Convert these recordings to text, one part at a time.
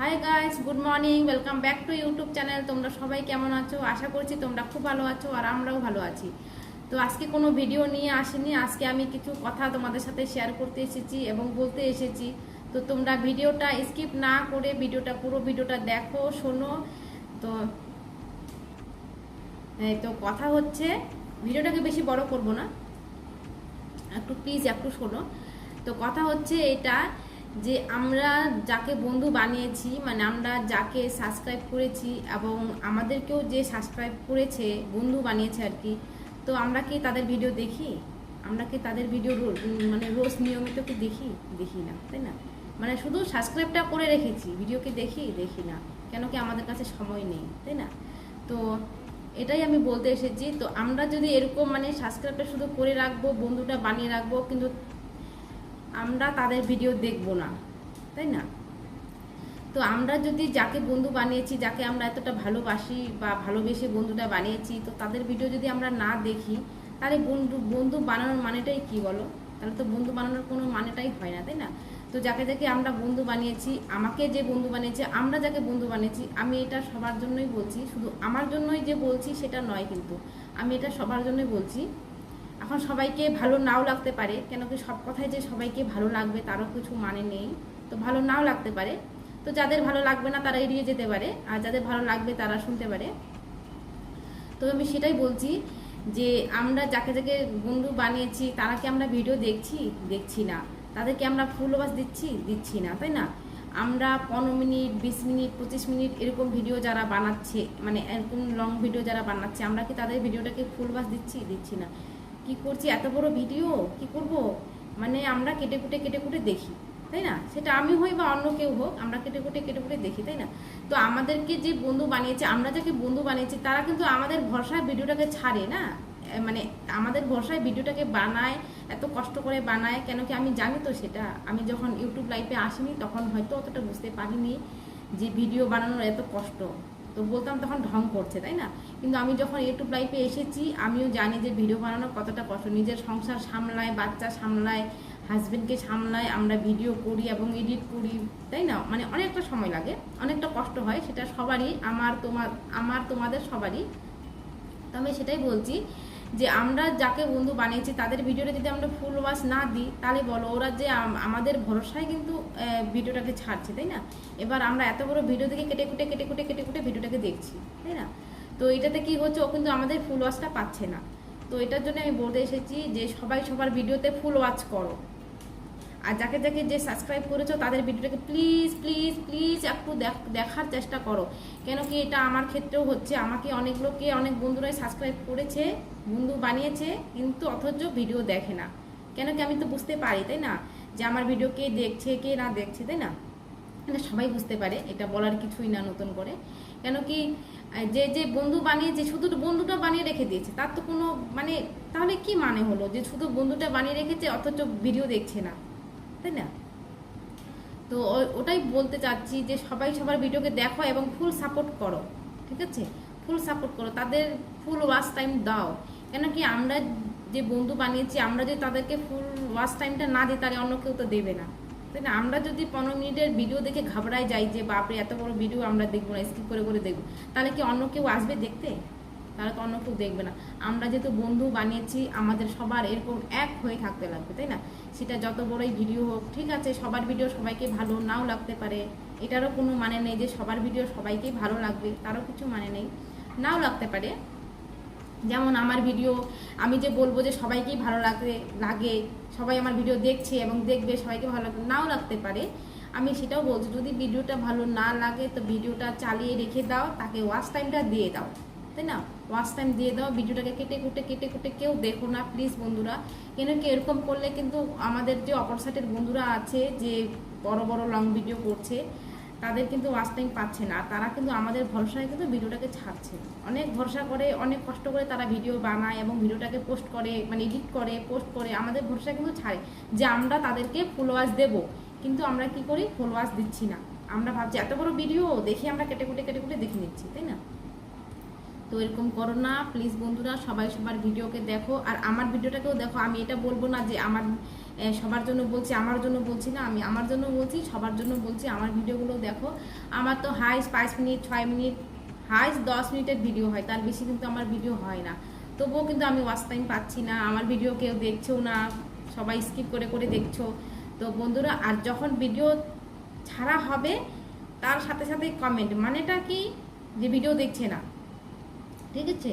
Hi guys good morning welcome back to YouTube channel তোমরা সবাই কেমন আছো? আশা করছি তোমরা খুব ভালো আছো আর আমরাও ভালো আছি। তো আজকে কোনো ভিডিও নিয়ে আসিনি। আজকে আমি কিছু কথা তোমাদের সাথে শেয়ার করতে এসেছি এবং বলতে এসেছি। তো তোমরা ভিডিওটা স্কিপ না করে ভিডিওটা পুরো ভিডিওটা দেখো, শোনো। তো তো কথা হচ্ছে ভিডিওটাকে বেশি বড় করব না। একটু প্লিজ একটু শোনো। তো কথা হচ্ছে এটা যে আমরা যাকে বন্ধু বানিয়েছি মানে আমরা যাকে সাবস্ক্রাইব করেছি এবং আমাদেরকেও যে সাবস্ক্রাইব করেছে, বন্ধু বানিয়েছে আর কি, তো আমরা কি তাদের ভিডিও দেখি? আমরা কি তাদের ভিডিও মানে রোজ নিয়মিত কি দেখি? দেখি না, তাই না? মানে শুধু সাবস্ক্রাইবটা করে রেখেছি ভিডিও কি দেখি? দেখি না, কেন কি আমাদের কাছে সময় নেই, তাই না? তো এটাই আমি বলতে এসেছি, তো আমরা যদি এরকম মানে সাবস্ক্রাইবটা শুধু করে রাখব, বন্ধুটা বানিয়ে রাখব, কিন্তু আমরা তাদের ভিডিও দেখব না, তাই না? তো আমরা যদি যাকে বন্ধু বানিয়েছি, যাকে আমরা এতটা ভালোবাসি বা ভালোবেসে বন্ধুটা বানিয়েছি, তো তাদের ভিডিও যদি আমরা না দেখি, তাহলে বন্ধু বন্ধু বানানোর মানেটাই কি বলো? তাহলে তো বন্ধু বানানোর কোনো মানেটাই হয় না, তাই না? তো যাকে যাকে আমরা বন্ধু বানিয়েছি, আমাকে যে বন্ধু বানিয়েছে, আমরা যাকে বন্ধু বানিয়েছি, আমি এটা সবার জন্যই বলছি। শুধু আমার জন্যই যে বলছি, সেটা নয় কিন্তু। আমি এটা সবার জন্যই বলছি। এখন সবাইকে ভালো নাও লাগতে পারে কেন কি সব কথাই যে সবাইকে ভালো লাগবে তারও কিছু মানে নেই। তো ভালো নাও লাগতে পারে। তো যাদের ভালো লাগবে না তারা এড়িয়ে যেতে পারে, আর যাদের ভালো লাগবে তারা শুনতে পারে। তো আমি সেটাই বলছি যে আমরা যাকে যাকে বন্ধু বানিয়েছি, তারা কি আমরা ভিডিও দেখছি? দেখছি না। তাদেরকে আমরা ফুলবাস দিচ্ছি? দিচ্ছি না, তাই না? আমরা পনেরো মিনিট, বিশ মিনিট, পঁচিশ মিনিট এরকম ভিডিও যারা বানাচ্ছে মানে এরকম লং ভিডিও যারা বানাচ্ছে, আমরা কি তাদের ভিডিওটাকে ফুলবাস দিচ্ছি? দিচ্ছি না। কি করছি? এত বড় ভিডিও কি করব? মানে আমরা কেটে কুটে কেটে কুটে দেখি, তাই না? সেটা আমি হই বা অন্য কেউ হোক, আমরা কেটে কুটে কেটে কুটে দেখি, তাই না? তো আমাদেরকে যে বন্ধু বানিয়েছে, আমরা যাকে বন্ধু বানিয়েছি, তারা কিন্তু আমাদের ভরসায় ভিডিওটাকে ছাড়ে, না? মানে আমাদের ভরসায় ভিডিওটাকে বানায়, এত কষ্ট করে বানায়, কেন কি আমি জানি তো সেটা? আমি যখন ইউটিউব লাইভে আসিনি, তখন হয়তো অতটা বুঝতে পারিনি যে ভিডিও বানানোর এত কষ্ট। তো বলতাম তখন ঢং করছে, তাই না? কিন্তু আমি যখন ইউটিউব লাইফে এসেছি, আমিও জানি যে ভিডিও বানানো কতটা কষ্ট। নিজের সংসার সামলায়, বাচ্চা সামলায় হাজব্যান্ডকে সামলায়, আমরা ভিডিও করি এবং এডিট করি, তাই না? মানে অনেকটা সময় লাগে, অনেকটা কষ্ট হয়, সেটা সবারই, আমার তোমার আমার তোমাদের সবারই। তো আমি সেটাই বলছি। যে আমরা যাকে বন্ধু বানিয়েছি, তাদের ভিডিওটা যদি আমরা ফুল ওয়াশ না দিই, তাহলে বলো ওরা যে আমাদের ভরসায় কিন্তু ভিডিওটাকে ছাড়ছে, তাই না? এবার আমরা এত বড় ভিডিও থেকে কেটে কুটে কেটে কুটে কেটে কুটে ভিডিওটাকে দেখছি, তাই না? তো এটাতে কি হচ্ছে, ও কিন্তু আমাদের ফুল ওয়াশটা পাচ্ছে না। তো এটার জন্য আমি বলতে এসেছি যে সবাই সবার ভিডিওতে ফুল ওয়াচ করো। আর যাকে যাকে যে সাবস্ক্রাইব করেছ, তাদের ভিডিওটাকে প্লিজ প্লিজ প্লিজ একটু দেখ- দেখার চেষ্টা করো। কেন কি এটা আমার ক্ষেত্রেও হচ্ছে, আমাকে অনেক লোককে অনেক বন্ধুরাই সাবস্ক্রাইব করেছে, বন্ধু বানিয়েছে, কিন্তু অথচ ভিডিও দেখে না। কেন কি আমি তো বুঝতে পারি, তাই না? যে আমার ভিডিও কে দেখছে, কে না দেখছে, তাই না? এটা সবাই বুঝতে পারে, এটা বলার কিছুই না নতুন করে। কেন কি যে যে বন্ধু বানিয়েছে, শুধু বন্ধুটা বানিয়ে রেখে দিয়েছে, তার তো কোনো মানে তাহলে কি মানে হলো? যে শুধু বন্ধুটা বানিয়ে রেখেছে, অথচ ভিডিও দেখছে না। তাই না? তো ওটাই বলতে চাচ্ছি যে সবাই সবার ভিডিওকে দেখো এবং ফুল সাপোর্ট করো, ঠিক আছে? ফুল সাপোর্ট করো, তাদের ফুল ওয়াচ টাইম দাও। কেন কি আমরা যে বন্ধু বানিয়েছি, আমরা যদি তাদেরকে ফুল ওয়াচ টাইমটা না দিই, তাহলে অন্য কেউ তো দেবে না। তাই না? আমরা যদি পনেরো মিনিটের ভিডিও দেখে ঘাবড়ায় যাই যে, বাপরে, এত বড় ভিডিও আমরা দেখব না স্কিপ করে করে দেখব, তাহলে কি অন্য কেউ আসবে দেখতে? তাহলে তো অন্য কেউ দেখবে না। আমরা যেহেতু বন্ধু বানিয়েছি, আমাদের সবার এরকম এক হয়ে থাকতে লাগবে, তাই না? সেটা যত বড়ই ভিডিও হোক, ঠিক আছে, সবার ভিডিও সবাইকে ভালো নাও লাগতে পারে। এটারও কোনো মানে নেই যে সবার ভিডিও সবাইকেই ভালো লাগবে, তারও কিছু মানে নেই। নাও লাগতে পারে। যেমন আমার ভিডিও, আমি যে বলব যে সবাইকেই ভালো লাগে লাগে, সবাই আমার ভিডিও দেখছে এবং দেখবে, সবাইকে ভালো লাগবে, নাও লাগতে পারে। আমি সেটাও বলছি, যদি ভিডিওটা ভালো না লাগে, তো ভিডিওটা চালিয়ে রেখে দাও, তাকে ওয়াচ টাইমটা দিয়ে দাও। তাই না ওয়াচ টাইম দিয়ে দাও, ভিডিওটাকে কেটে কুটে কেটে কুটে কেউ দেখো না প্লিজ বন্ধুরা। কেন কি এরকম করলে কিন্তু আমাদের যে অপর সাইডের বন্ধুরা আছে, যে বড় বড় লং ভিডিও করছে, তাদের কিন্তু ওয়াচ টাইম পাচ্ছে না। তারা কিন্তু আমাদের ভরসায় কিন্তু ভিডিওটাকে ছাড়ছে। অনেক ভরসা করে, অনেক কষ্ট করে তারা ভিডিও বানায় এবং ভিডিওটাকে পোস্ট করে মানে এডিট করে পোস্ট করে, আমাদের ভরসায় কিন্তু ছাড়ে যে আমরা তাদেরকে ফুল ওয়াচ দেবো। কিন্তু আমরা কি করি? ফুল ওয়াচ দিচ্ছি না। আমরা ভাবছি, এত বড় ভিডিও দেখি আমরা কেটে কুটে কেটে কুটে দেখে নিচ্ছি, তাই না? তো এরকম করো না প্লিজ বন্ধুরা সবাই সবার ভিডিওকে দেখো। আর আমার ভিডিওটাকেও দেখো, আমি এটা বলব না যে আমার সবার জন্য বলছি, আমার জন্য বলছি না, আমি আমার জন্য বলছি, সবার জন্য বলছি, আমার ভিডিওগুলো দেখো। আমার তো হাইস পাঁচ মিনিট, ছয় মিনিট, হাইস দশ মিনিটের ভিডিও হয়, তার বেশি কিন্তু আমার ভিডিও হয় না। তবুও কিন্তু আমি ওয়াচ টাইম পাচ্ছি না, আমার ভিডিও কেউ দেখছেও না, সবাই স্কিপ করে করে দেখছ। তো বন্ধুরা, আর যখন ভিডিও ছাড়া হবে, তার সাথে সাথে কমেন্ট মানেটা কি? যে ভিডিও দেখছে না। ঠিক আছে?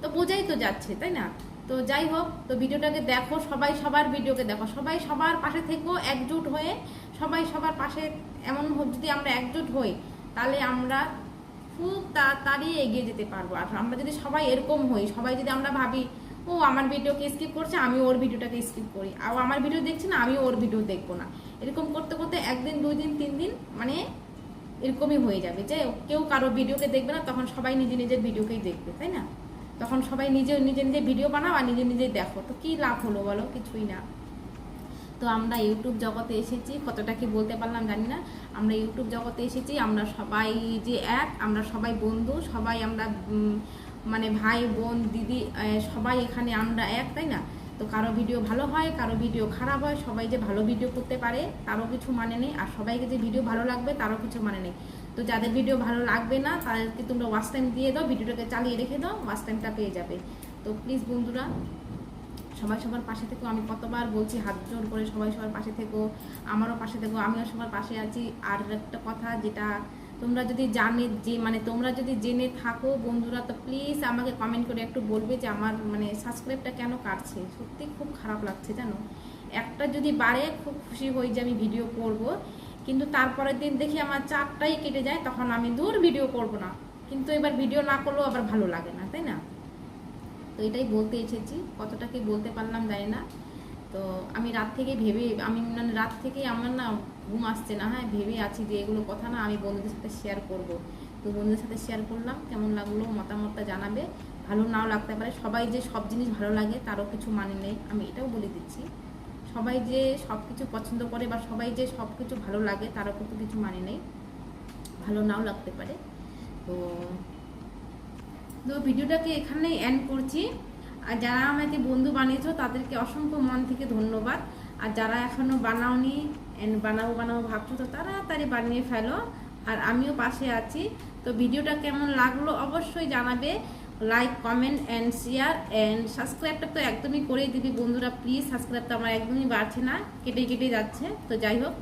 তো বোঝাই তো যাচ্ছে, তাই না? তো যাই হোক, তো ভিডিওটাকে দেখো, সবাই সবার ভিডিওকে দেখো। সবাই সবার পাশে থেকেও একজুট হয়ে সবাই সবার পাশে এমন যদি আমরা একজুট হই, তাহলে আমরা খুব তাড়াতাড়ি এগিয়ে যেতে পারব। আর আমরা যদি সবাই এরকম হই, সবাই যদি আমরা ভাবি, ও, আমার ভিডিওকে স্কিপ করছে, আমি ওর ভিডিওটাকে স্কিপ করি। আর আমার ভিডিও দেখছে না, আমি ওর ভিডিও দেখব না। এরকম করতে করতে একদিন, দুই দিন, তিন দিন মানে এরকমই হয়ে যাবে যে কেউ কারও ভিডিওকে দেখবে না, তখন সবাই নিজে নিজের ভিডিওকেই দেখবে, তাই না? তখন সবাই নিজে নিজে নিজে ভিডিও বানাও আর নিজে নিজেই দেখো। তো কি লাভ হলো বলো? কিছুই না। তো আমরা ইউটিউব জগতে এসেছি, কতটা কি বলতে পারলাম জানি না। আমরা ইউটিউব জগতে এসেছি, আমরা সবাই যে এক, আমরা সবাই বন্ধু, সবাই আমরা মানে ভাই, বোন, দিদি সবাই এখানে আমরা এক, তাই না? তো কারও ভিডিও ভালো হয়, কারও ভিডিও খারাপ হয়, সবাই যে ভালো ভিডিও করতে পারে তারও কিছু মানে নেই। আর সবাইকে যে ভিডিও ভালো লাগবে তারও কিছু মানে নেই। তো যাদের ভিডিও ভালো লাগবে না, তাদেরকে তোমরা ওয়াচ টাইম দিয়ে দাও, ভিডিওটাকে চালিয়ে রেখে দাও ওয়াচ টাইমটা পেয়ে যাবে। তো প্লিজ বন্ধুরা, সবাই সবার পাশে থেকো। আমি কতবার বলছি, হাত জোর করে সবাই সবার পাশে থেকো, আমারও পাশে থেকো, আমিও সবার পাশে আছি। আর একটা কথা যেটা তোমরা যদি জানে যে মানে তোমরা যদি জেনে থাকো, বন্ধুরা, তো প্লিজ আমাকে কমেন্ট করে একটু বলবে যে আমার মানে সাবস্ক্রাইবটা কেন কাটছে? সত্যি খুব খারাপ লাগছে, জানো? একটা যদি বাড়ে, খুব খুশি হই যে আমি ভিডিও করব। কিন্তু তারপরের দিন দেখি আমার চারটাই কেটে যায়, তখন আমি দূর ভিডিও করব না। কিন্তু এবার ভিডিও না করলেও আবার ভালো লাগে না, তাই না? তো এটাই বলতে এসেছি। কতটা কি বলতে পারলাম জানি না। তো আমি রাত থেকে ভেবে আমি মানে রাত থেকেই আমার না ঘুম আসছে না হ্যাঁ ভেবে আছি যে এগুলো কথা না আমি বন্ধুদের সাথে শেয়ার করব। তো বন্ধুদের সাথে শেয়ার করলাম, কেমন লাগল, মতামতটা জানাবে, ভালো নাও লাগতে পারে। সবাই যে সব জিনিস ভালো লাগে, তারও কিছু মানে নেই, আমি এটাও বলে দিচ্ছি। সবাই যে সব কিছু পছন্দ করে বা সবাই যে সব কিছু ভালো লাগে, তারও কিন্তু কিছু মানে নেই, ভালো নাও লাগতে পারে। তো তো ভিডিওটাকে এখানেই এন্ড করছি। আর যারা আমাকে বন্ধু বানিয়েছো, তাদেরকে অসংখ্য মন থেকে ধন্যবাদ। আর যারা এখনও বানাওনি বানাবো বানাবো ভাবছ, তো তাড়াতাড়ি বানিয়ে ফেলো। আর আমিও পাশে আছি। তো ভিডিওটা কেমন লাগল অবশ্যই জানাবে। Like comment and share and সাবস্ক্রাইবটা তো একদমই করেই দিবি বন্ধুরা। প্লিজ সাবস্ক্রাইবটা আমার একদমই বাড়ছে না কেটে কেটে যাচ্ছে। তো যাই হোক।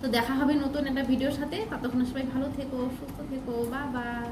তো দেখা হবে নতুন একটা ভিডিওর সাথে। ততক্ষণ সবাই ভালো থেকো, সুস্থ থেকো। বা বাই